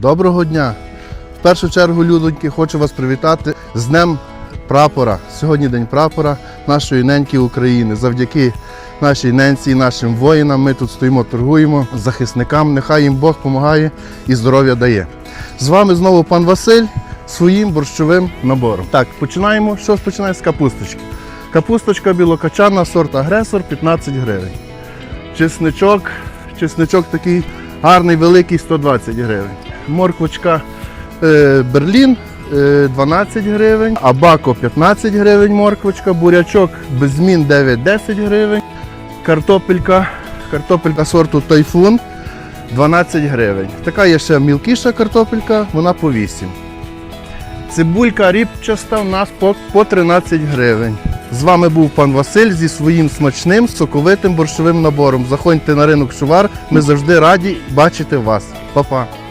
Доброго дня! В першу чергу, людоньки, хочу вас привітати з Днем прапора. Сьогодні День прапора нашої неньки України. Завдяки нашій ненці і нашим воїнам ми тут стоїмо, торгуємо захисникам. Нехай їм Бог допомагає і здоров'я дає. З вами знову пан Василь своїм борщовим набором. Так, починаємо. Що ж починає з капусточки? Капусточка білокачана, сорт агресор 15 гривень. Чесничок, чесничок такий гарний, великий 120 гривень. Морквочка е, Берлін е, 12 гривень, Абако 15 гривень морквочка, бурячок без змін 9-10 гривень, картопелька, картопелька сорту Тайфун 12 гривень. Така є ще мілкіша картопелька, вона по 8. Цибулька рібчаста у нас по 13 гривень. З вами був пан Василь зі своїм смачним соковитим борщовим набором. Заходьте на ринок Шувар, ми завжди раді бачити вас. Па-па!